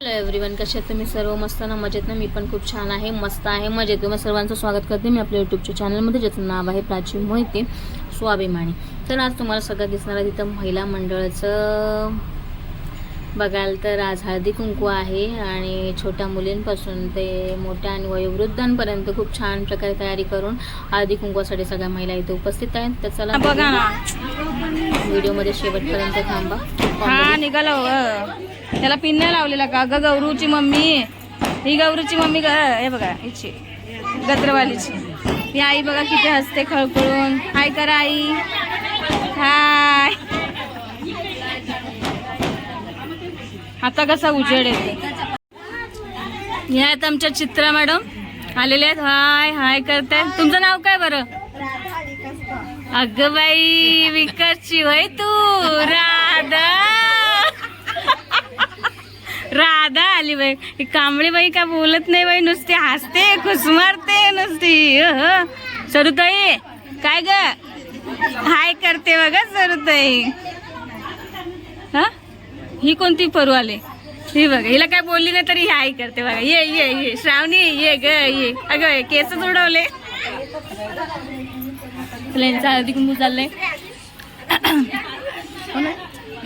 Hello everyone कसे तुम्ही? सर्व मस्त ना? मजेत ना? मी पण खूप छान आहे मस्त आहे मजेत तुम्ही सर्वांचं स्वागत करते मी आपल्या यूट्यूबच्या चॅनलमध्ये ज्याचं नाव आहे प्राची मोहिते स्वाभिमानी. तर आज तुम्हाला सगळं दिसणार आहे तिथं महिला मंडळाचं. बघाल तर आज हळदी कुंकू आहे आणि छोट्या मुलींपासून ते मोठ्या आणि वयोवृद्धांपर्यंत खूप छान प्रकारे तयारी करून हळदी कुंकवासाठी सगळ्या महिला इथे उपस्थित आहेत. तर चला बघा ना. व्हिडिओमध्ये शेवटपर्यंत थांबा. हा निघाला हो. त्याला पिन नाही लावलेला का? ग गौरूची मम्मी. ही गौरूची मम्मी ग हे बघा हिची गत्रवालीची ही आई बघा किती हसते खळखळून. हाय करा आई. हाय. आता कसा उजेड येते. ह्या आहेत आमच्या चित्रा मॅडम. आलेल्या आहेत. हाय हाय करताय. तुमचं नाव काय बरं? अगं बाई विकतची होय तू. राधा. राधा आली बाई. ही कांबळी बाई का बोलत नाही बाई? नुसती हसते खुसमारते नुसती. सरुताई काय ग? हाय करते बघा सरुताई. हा? ही कोणती परू आले? ही बघा हिला काय बोलली नाही तरी हाय करते बघा. ये ये ये. श्रावणी ये ग ये. अगं केस उडवले. यांचा हळदी कुंकू चाललंय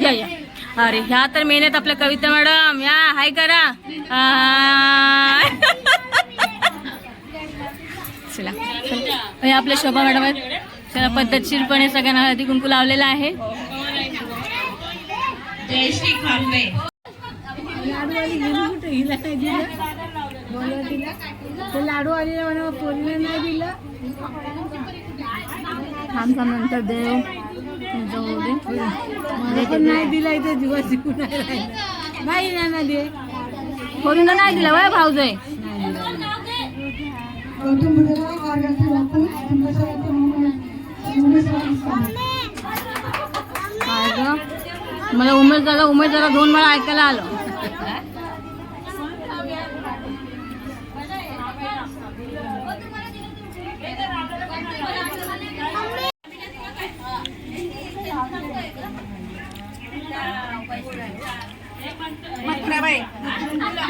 या या. अरे ह्या तर मेहनत आपल्या कविता मॅडम. या हाय करा. चला. हे आपल्या शोभा मॅडम आहेत. त्याला पद्धतशीरपणे सगळ्यांना हळदी कुंकू लावलेला आहे. लाडू आलेला म्हणा पोरीला नाही दिलं. थांब थांब नंतर देव जाऊ दे. मला पण नाही दिला इथे दिवस जिंकून नाही राहिला नाही ना ना दे नाही दिला वय भाऊजय काय ग मला उमेश झाला उमेश झाला दोन वेळा ऐकायला आलं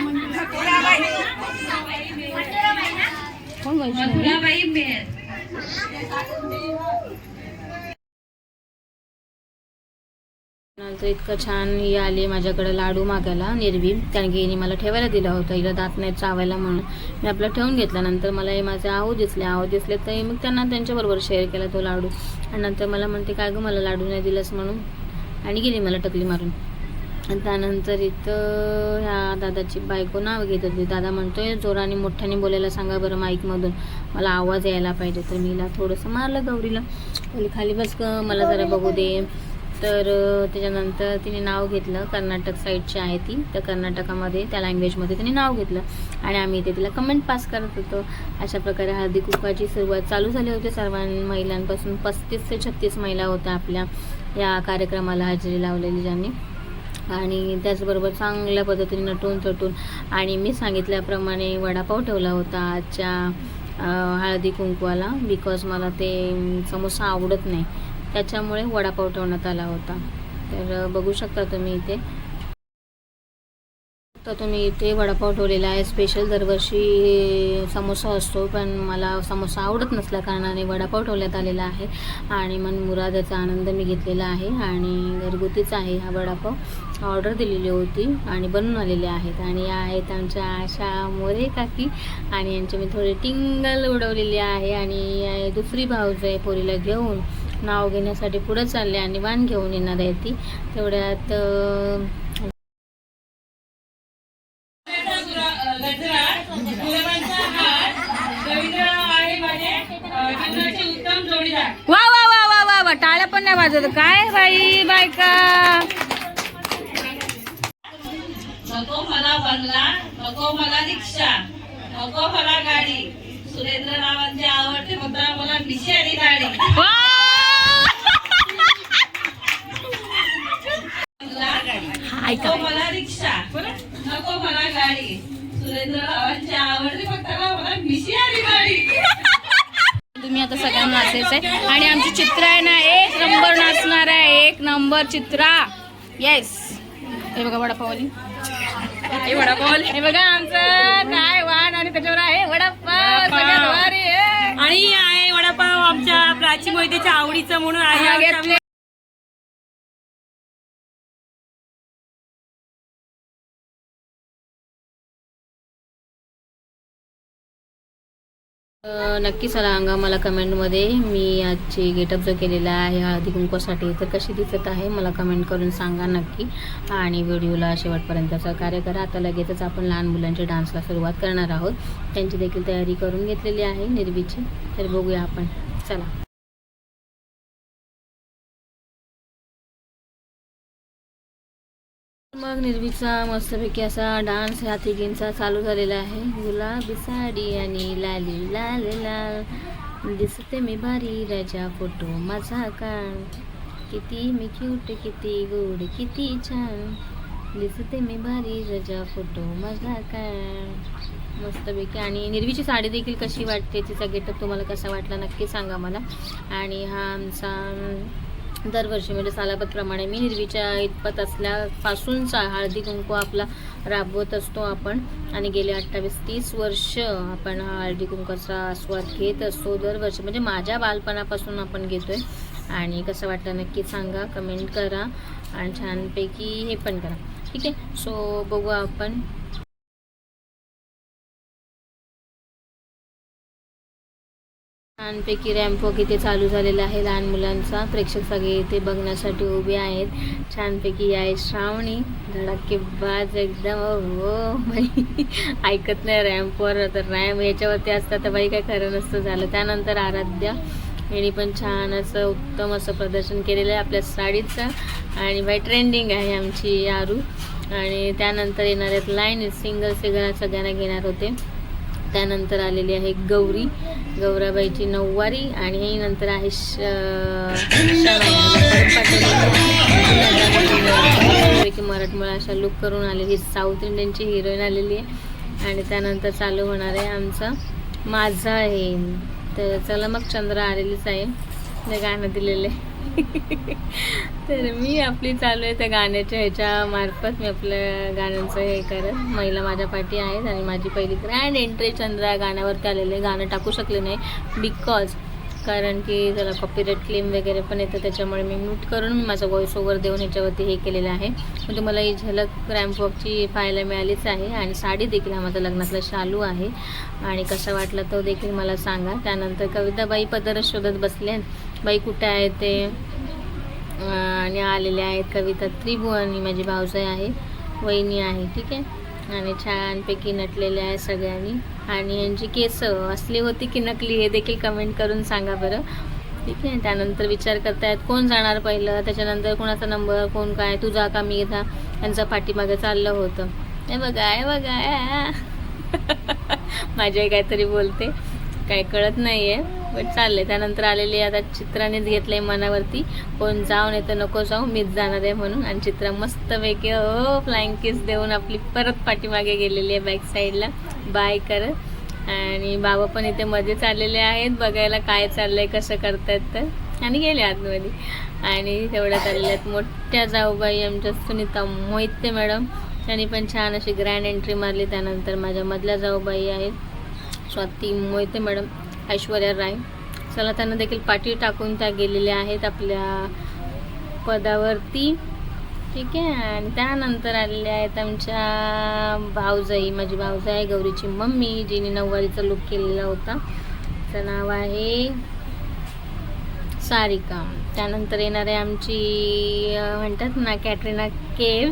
मथुराबाई वैष्णवी? तर इतकं छान ही आली माझ्याकडे लाडू मागायला निर्वी कारण की हिने मला ठेवायला दिला होता हिला दात नाही चावायला म्हणून. मी आपला ठेवून घेतला. नंतर मला हे माझे आहो दिसले. आहो दिसले तर मग त्यांना त्यांच्याबरोबर शेअर केला तो लाडू. आणि नंतर मला म्हणते काय गं मला लाडू नाही दिलास म्हणून? आणि गेली मला टकली मारून. त्यानंतर इथं ह्या दादाची बायको नाव घेत होती. दादा म्हणतोय जोराने मोठ्याने बोलायला सांगा बरं माईकमधून. मला आवाज यायला पाहिजे. तर मीला थोडंसं मारलं गौरीला. खाली बस ग मला जरा बघू दे. तर त्याच्यानंतर तिने नाव घेतलं कर्नाटक साईडची आहे ती. तर कर्नाटकामध्ये त्या लँग्वेजमध्ये तिने नाव घेतलं. आणि आम्ही इथे तिला कमेंट पास करत होतो. अशा प्रकारे हळदी कुंकवाची सुरुवात चालू झाली होती. सर्व महिलांपासून पस्तीस ते छत्तीस महिला होत्या आपल्या. या कार्यक्रमाला हजेरी लावलेली ज्यांनी. आणि त्याचबरोबर चांगल्या पद्धतीने नटून चटून आणि मी सांगितल्याप्रमाणे वडापाव ठेवला होता आजच्या हळदी कुंकवाला बिकॉज मला ते समोसा आवडत नाही. त्याच्यामुळे वडापाव ठेवण्यात आला होता. तर बघू शकता तुम्ही इथे. तर तुम्ही इथे वडापाव ठेवलेला आहे. स्पेशल दरवर्षी समोसा असतो पण मला समोसा आवडत नसल्या कारणाने वडापाव ठेवण्यात आलेला आहे. आणि मन मुरादाचा आनंद मी घेतलेला आहे. आणि घरगुतीच आहे हा वडापाव. ऑर्डर दिलेली होती आणि बनून आलेले आहेत. आणि या आहेत आमच्या आशा मोरे काकी आणि यांचे मी थोडी टिंगल उडवलेली आहे. आणि या दुसरी भाऊज आहे पोरीला घेऊन. नाव घेण्यासाठी पुढे चालले आणि वाण घेऊन येणार आहे ती. तेवढ्यात वा वा वा वा वा वा. टाळ्या पण नाही वाजत काय बाई बायका? नको मला बंगला नको मला रिक्षा नको मला गाडी. सुरेंद्र रावांची आवडते मुद्रा मला मिशी आणि गाडी! नको मला रिक्षा नको मला गाडी. सुरेंद्र रावांची आवडते मुद्रा मला मिशी आणि गाडी. तुम्ही आता सगळ्यांना नाचायचं आहे आणि आमची चित्र आहे ना एक नंबर नाचणार आहे. एक नंबर चित्रा. येस हे बघा वडापावली हे वडापाव हे बघा आमचं काय वाण आणि त्याच्यावर आहे वडापाव. आणि आहे वडापाव आमच्या प्राची मोहितेच्या आवडीचं म्हणून आहे. नक्की सांगा मला कमेंटमध्ये. मी आजची गेटअप जो केलेला आहे हळदी कुंकवासाठी तर कशी दिसत आहे मला कमेंट करून सांगा नक्की. आणि व्हिडिओला शेवटपर्यंत सहकार्य करा. आता लगेचच आपण लहान मुलांच्या डान्सला सुरुवात करणार आहोत. त्यांची देखील तयारी करून घेतलेली आहे निर्वीची तर बघूया आपण. चला. मग निर्वीचा मस्तपैकी असा डान्स ह्या तिघींचा चालू झालेला आहे. गुलाबी साडी आणि लाली लाल लाल. दिसते मी भारी राजा फोटो माझा काळ. किती मी क्यूट किती गोड किती छान. दिसते मी भारी राजा फोटो माझा काळ. मस्तपैकी आणि निर्वीची साडी देखील कशी वाटते? तिचा गेटअप तुम्हाला कसा वाटला नक्की सांगा मला. आणि हा आमचा दरवर्षी म्हणजे सालापतप्रमाणे मी निर्विचार इतपत असल्यापासूनचा हळदी कुंकू आपला राबवत असतो आपण. आणि गेले अठ्ठावीस तीस वर्ष आपण हा हळदी कुंकूचा आस्वाद घेत असतो दरवर्षी. म्हणजे माझ्या बालपणापासून आपण घेतोय. आणि कसं वाटतं नक्की सांगा कमेंट करा. आणि छानपैकी हे पण करा. ठीक आहे? सो बघू आपण. छानपैकी रॅम्प वॉक इथे चालू झालेला आहे. लहान मुलांचा प्रेक्षक सगळे इथे बघण्यासाठी उभे आहेत. छानपैकी आहे श्रावणी. धडाकेबाज एकदम हो बाई. ऐकत नाही रॅम्पवर तर रॅम्प याच्यावरती असतात तर बाई काय खरं नसतं झालं. त्यानंतर आराध्या यांनी पण छान असं उत्तम असं प्रदर्शन केलेलं आहे आपल्या साडीचं. आणि बाई ट्रेंडिंग आहे आमची आरू आणि त्यानंतर येणार आहेत लाईन सिंगल सिंगल सगळ्यांना घेणार होते. त्यानंतर आलेली आहे गौरी. गौराबाईची नऊवारी आणि ही नंतर आहे श- मराठमोळा अशा लुक करून आलेली साऊथ इंडियनची हिरोईन आलेली आहे. आणि त्यानंतर चालू होणार आहे आमचं माझा आहे. तर चला मग चंद्र आलेलीच आहे. गाणं दिलेलं आहे. तर मी आपली चालू आहे त्या गाण्याच्या ह्याच्या मार्फत मी आपल्या गाण्यांचं हे करत महिला माझ्या पाठी आहेत आणि माझी पहिली ग्रँड एंट्री चंद्र गाण्यावरती आलेले गाणं टाकू शकले नाही बिकॉज कारण की त्याला कॉपीराईट क्लेम वगैरे पण येतं त्याच्यामुळे मी म्यूट करून मी माझा व्हॉइस ओव्हर देऊन ह्याच्यावरती हे केलेलं आहे. पण तुम्हाला ही झलक रॅम्पवॉकची पाहायला मिळालीच आहे आणि साडी देखील हा माझा लग्नातला शालू आहे. आणि कसा वाटला तो देखील मला सांगा. त्यानंतर कविताबाई पदरच शोधत बसले बाई कुठे आहे ते? आणि आलेले आहेत कविता त्रिभुवनी माझी भावसाई आहे वहिनी आहे ठीक आहे? आणि छानपैकी नटलेले आहे सगळ्यांनी. आणि यांची केस असली होती की नकली हे देखील कमेंट करून सांगा बरं. ठीक आहे? त्यानंतर विचार करतायत कोण जाणार पहिलं? त्याच्यानंतर कोणाचा नंबर कोण काय? तुझा का मी था यांचं पाठीमागे चाललं होतं. हे बघा आहे बघा. माझी काहीतरी बोलते. काय कळत नाही आहे बट चाललंय. त्यानंतर आलेली आता चित्रानेच घेतलंय मनावरती. कोण जाऊ नाही तर नको जाऊ मीच जाणार आहे म्हणून. आणि चित्र मस्तपैकी हो फ्लाइंग किस देऊन आपली परत पाठीमागे गेलेली आहे बॅक साईडला बाय करत. आणि बाबा पण इथे मध्येच आलेले आहेत. बघायला काय चाललंय कसं करतायत तर. आणि गेले आतमध्ये. आणि तेवढ्या चालल्या आहेत मोठ्या जाऊबाई आमच्या सुनीता मोहिते मॅडम. त्यांनी पण छान अशी ग्रँड एंट्री मारली. त्यानंतर माझ्या मधल्या जाऊबाई आहेत. स्वाती मोहिते मॅडम. ऐश्वर्या राय. चला त्यांना देखील पाठी टाकून त्या गेलेल्या आहेत आपल्या पदावरती. ठीक आहे आणि त्यानंतर आलेल्या आहेत आमच्या भाऊजाई. माझी भाऊजाई आहे गौरीची मम्मी जिने नऊवारीचा लुक केलेला होता. तिचं नाव आहे सारिका. त्यानंतर येणार आहे आमची म्हणतात ना कॅटरीना केव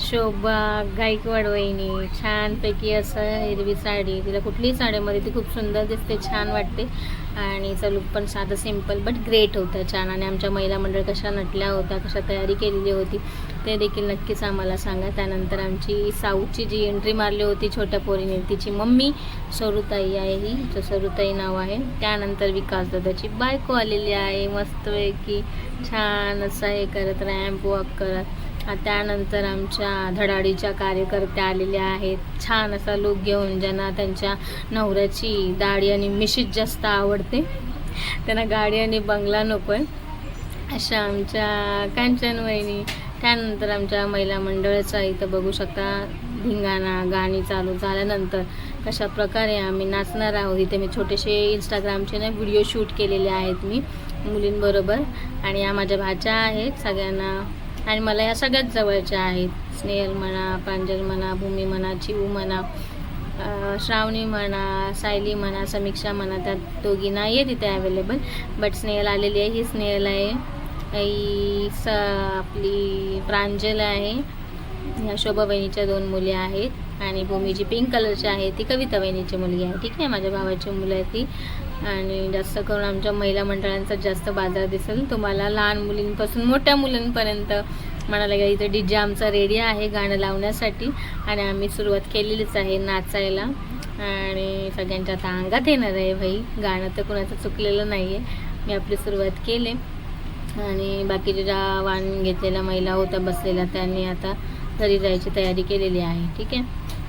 शोभा गायकवाड वहिनी छानपैकी असं हिरवी साडी तिला कुठलीही साडीमध्ये ती खूप सुंदर दिसते छान वाटते. आणि हिचा लुक पण साधं सिंपल बट ग्रेट होतं छान. आणि आमच्या महिला मंडळ कशा नटल्या होत्या कशा तयारी केलेली होती ते देखील नक्कीच आम्हाला सांगा. त्यानंतर आमची साऊथची जी एंट्री मारली होती छोट्या पोरीने तिची मम्मी सरुताई आहे ही जो सरुताई नाव आहे. त्यानंतर विकास दादाची बायको आलेली आहे मस्तपैकी छान असं हे करत रॅम्प वॉक करत. त्यानंतर आमच्या धडाडीच्या कार्यकर्त्या आलेल्या आहेत. छान असा लुक घेऊन ज्यांना त्यांच्या नवऱ्याची दाढी आणि मिशीत जास्त आवडते. त्यांना गाडी आणि बंगला नको आहे. अशा आमच्या कांचन वहिनी त्यानंतर आमच्या महिला मंडळाचा इथं बघू शकता धिंगाणा गाणी चालू झाल्यानंतर कशा प्रकारे आम्ही नाचणार आहोत. इथे मी छोटेसे इंस्टाग्रामचे ना व्हिडिओ शूट केलेले आहेत मी मुलींबरोबर. आणि या माझ्या भाच्या आहेत सगळ्यांना आणि मला या सगळ्यात जवळच्या आहेत. स्नेहल म्हणा प्रांजल म्हणा भूमी म्हणा चिऊ म्हणा श्रावणी म्हणा सायली म्हणा समीक्षा म्हणा त्या दोघी नाही आहे तिथे अवेलेबल बट स्नेहल आलेली आहे. ही स्नेहल आहे. ही स आपली प्रांजल आहे. ह्या शोभा बहिणीच्या दोन मुली आहेत. आणि भूमी जी पिंक कलरची आहे. ती कविता बहिणीची मुलगी आहे. ठीक आहे? माझ्या भावाची मुलं आहे ती. आणि जास्त करून आमच्या महिला मंडळांचा जास्त बाजार दिसेल. तुम्हाला लहान मुलींपासून मोठ्या मुलांपर्यंत म्हणायला गेलं इथं डी जे आमचा रेडी आहे गाणं लावण्यासाठी. आणि आम्ही सुरुवात केलेलीच आहे नाचायला. आणि सगळ्यांच्या आता अंगात येणार आहे भाई. गाणं तर कोणाचं चुकलेलं नाही आहे मी आपली सुरुवात केली. आणि बाकीच्या ज्या वाण घेतलेल्या महिला होत्या बसलेल्या त्यांनी आता घरी जायची तयारी केलेली आहे. ठीक आहे?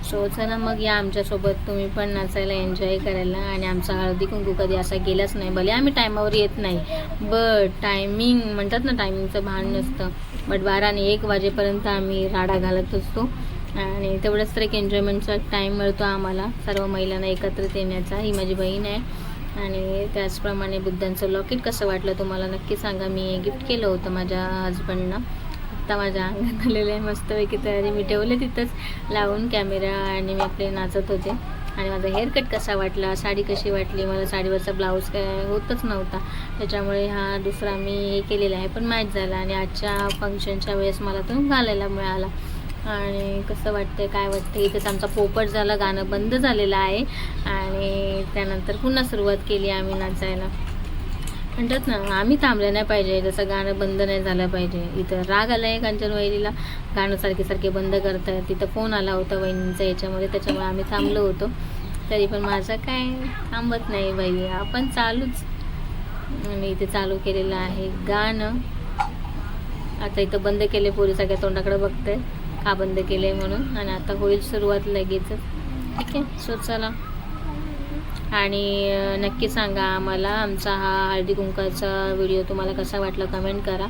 सो चला मग या आमच्यासोबत. तुम्ही पण नाचायला एन्जॉय करायला. आणि आमचा हळदी कुंकू कधी असा गेलाच नाही. भले आम्ही टायमावर येत नाही. बट टायमिंग म्हणतात ना टायमिंगचं भान नसतं. बट बारा आणि एक वाजेपर्यंत आम्ही राडा घालत असतो. आणि तेवढंच तर एक एन्जॉयमेंटचा टाईम मिळतो आम्हाला. सर्व महिलांना एकत्रित येण्याचा. ही माझी बहीण आहे. आणि त्याचप्रमाणे बुद्धांचं लॉकेट कसं वाटलं तुम्हाला नक्की सांगा. मी गिफ्ट केलं होतं माझ्या हजबंडनं आत्ता माझ्या अंगात आलेलं आहे. मस्तपैकी तयारी मी ठेवले तिथंच. लावून कॅमेरा आणि मी आपले नाचत होते. आणि माझा हेअरकट कसा वाटला साडी कशी वाटली? मला साडीवरचा ब्लाऊज काय होतच नव्हता. त्याच्यामुळे हा दुसरा मी हे केलेला आहे. पण मॅच झाला आणि आजच्या फंक्शनच्या वेळेस मला तो घालायला मिळाला. आणि कसं वाटतंय काय वाटतं इथेच आमचा पोपट झाला गाणं बंद झालेलं आहे. आणि त्यानंतर पुन्हा सुरुवात केली आम्ही नाचायला. म्हणतात ना आम्ही थांबलं नाही पाहिजे जसं गाणं बंद नाही झालं पाहिजे. इथं राग आला आहे कांचन वहिनीला. गाणं सारखे सारखे बंद करतात. तिथं फोन आला होता वहिनींचा याच्यामध्ये त्याच्यामुळे आम्ही थांबलो होतो. तरी पण माझं काय थांबत नाही बाई. आपण चालूच. आणि इथे चालू केलेलं आहे. गाणं. आता इथं बंद केले पोरी सगळ्या तोंडाकडे बघतंय. का बंद केले म्हणून. आणि आता होईल सुरुवात लगेच ठीक आहे? सो चला. आणि नक्की सांगा आम्हाला आमचा हा हळदी कुंकाचा व्हिडिओ तुम्हाला कसा वाटला कमेंट करा.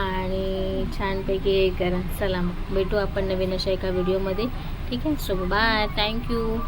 आणि छानपैकी हे करा. चला मग भेटू आपण नवीन अशा एका व्हिडिओमध्ये. ठीक आहे? So bye. थँक्यू